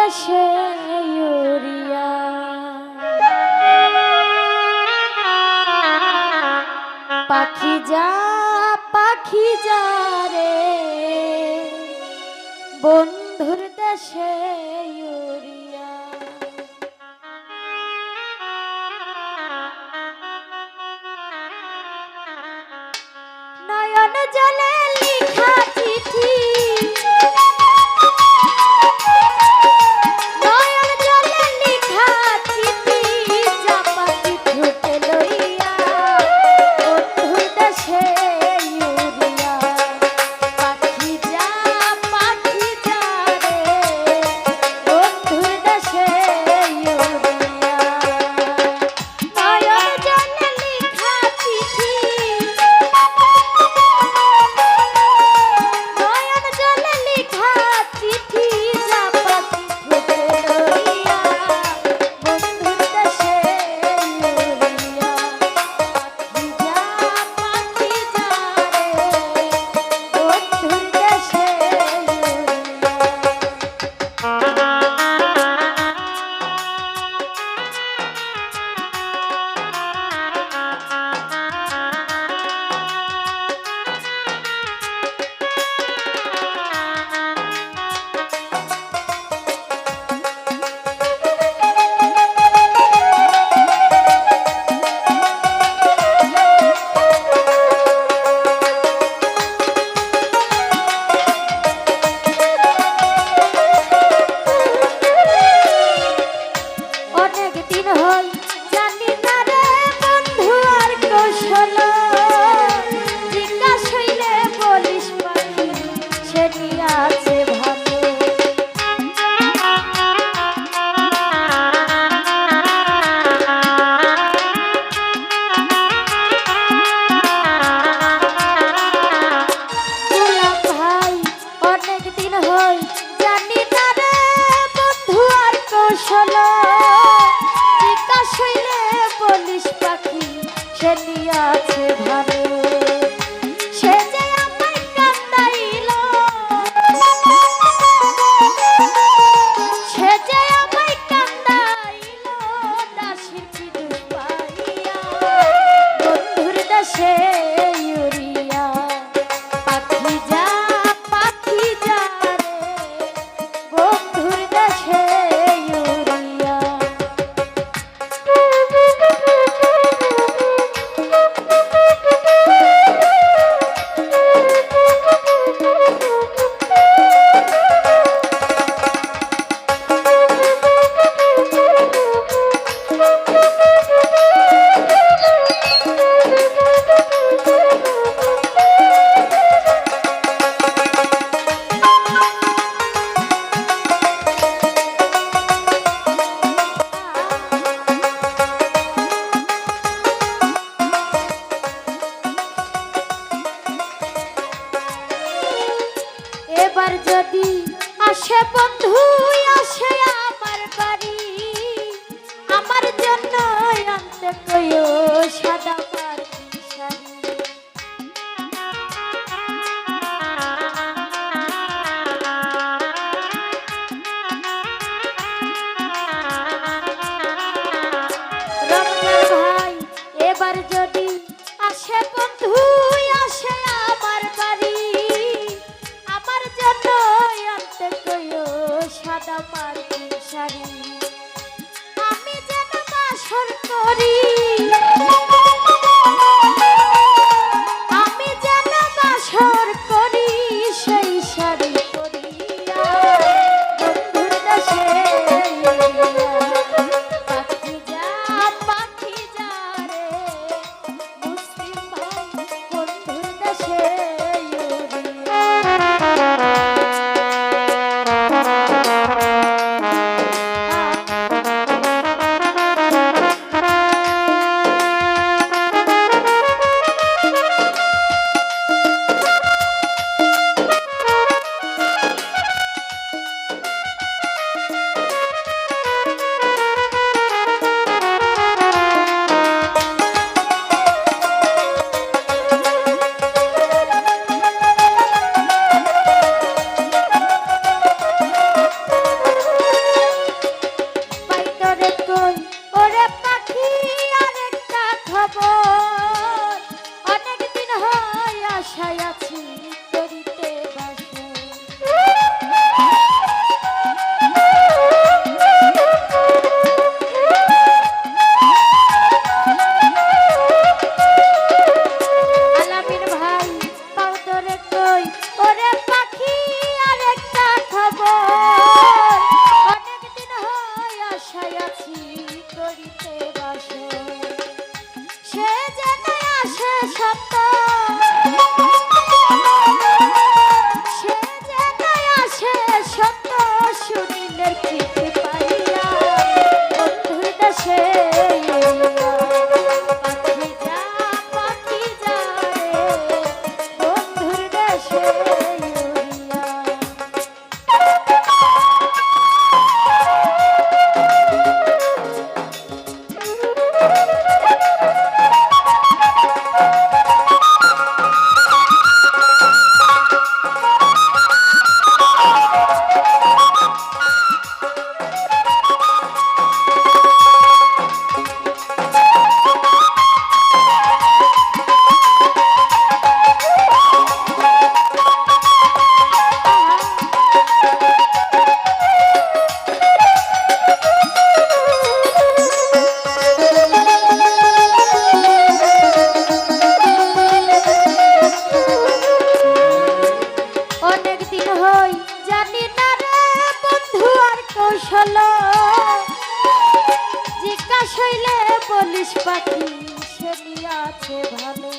দেশে ইউরিয়া পাখি যা পাখি যা রে বন্ধুর দেশে বন্ধু আসে আমার বাড়ি। আমার জন্য আনতে সাদা পাড়ি হরি Oh, জানি না রে বন্ধু আর কৌশল। জিজ্ঞাসা বলিস পাখি সে আছে ভালো।